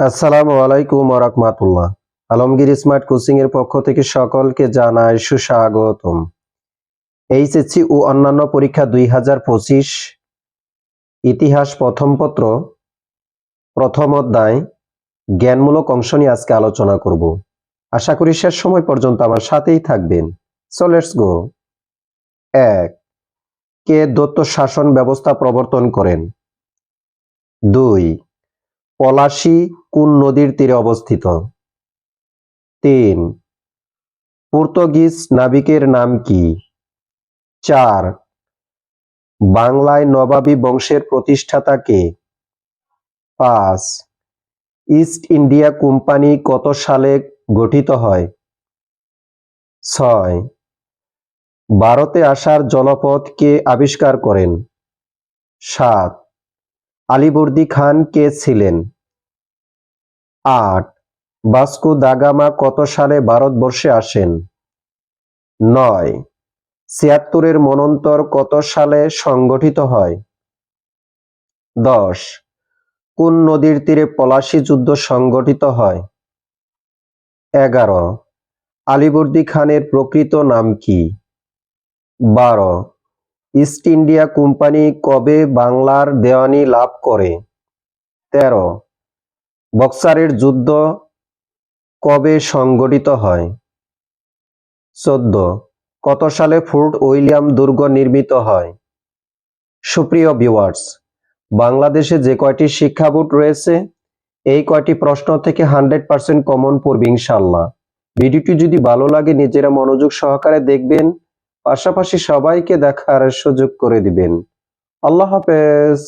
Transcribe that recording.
আসসালামু আলাইকুম রাহমাতুল্লাহ। আলমগীর স্মার্ট কোচিং এর পক্ষ থেকে সকলকে জানাই সুস্বাগতম। এইচএসসি ও অন্যান্য পরীক্ষা দুই হাজার পঁচিশ ইতিহাস প্রথম পত্র, প্রথম অধ্যায়, জ্ঞানমূলক অংশ নিয়ে আজকে আলোচনা করব। আশা করি শেষ সময় পর্যন্ত আমার সাথেই থাকবেন। সো লেটস গো এক, কে দত্ত শাসন ব্যবস্থা প্রবর্তন করেন? দুই পলাশী কোন নদীর তীরে অবস্থিত? তিন। পর্তুগিজ নাবিকের নাম কি? চার। বাংলায় নবাবী বংশের প্রতিষ্ঠাতা কে? পাঁচ। ইস্ট ইন্ডিয়া কোম্পানি কত সালে গঠিত হয়? ছয়। ভারতে আসার জলপথ কে আবিষ্কার করেন? সাত। আলিবর্দি খান কে ছিলেন? আট. বাস্কো দাগামা কত সালে ভারতবর্ষে আসেন? নয়. ছিয়াত্তরের মনন্তর কত সালে সংগঠিত হয়? দশ. কোন নদীর তীরে পলাশী যুদ্ধ সংগঠিত হয়? এগারো. আলিবর্দী খানের প্রকৃত নাম কি? বারো. ইস্ট ইন্ডিয়া কোম্পানি কবে বাংলার দেওয়ানি লাভ করে? তেরো। বক্সারের যুদ্ধ কবে সংগঠিত হয়? চোদ্দ। কত সালে ফোর্ট উইলিয়াম দুর্গ নির্মিত হয়? সুপ্রিয় ভিউয়ার্স, বাংলাদেশে যে কয়টি শিক্ষা বোর্ড রয়েছে, এই কয়টি প্রশ্ন থেকে হান্ড্রেড পার্সেন্ট কমন পড়বে ইনশাল্লাহ ভিডিওটি যদি ভালো লাগে, নিজেরা মনোযোগ সহকারে দেখবেন। পাশাপাশি সবাইকে দেখার সুযোগ করে দিবেন। আল্লাহ হাফেজ।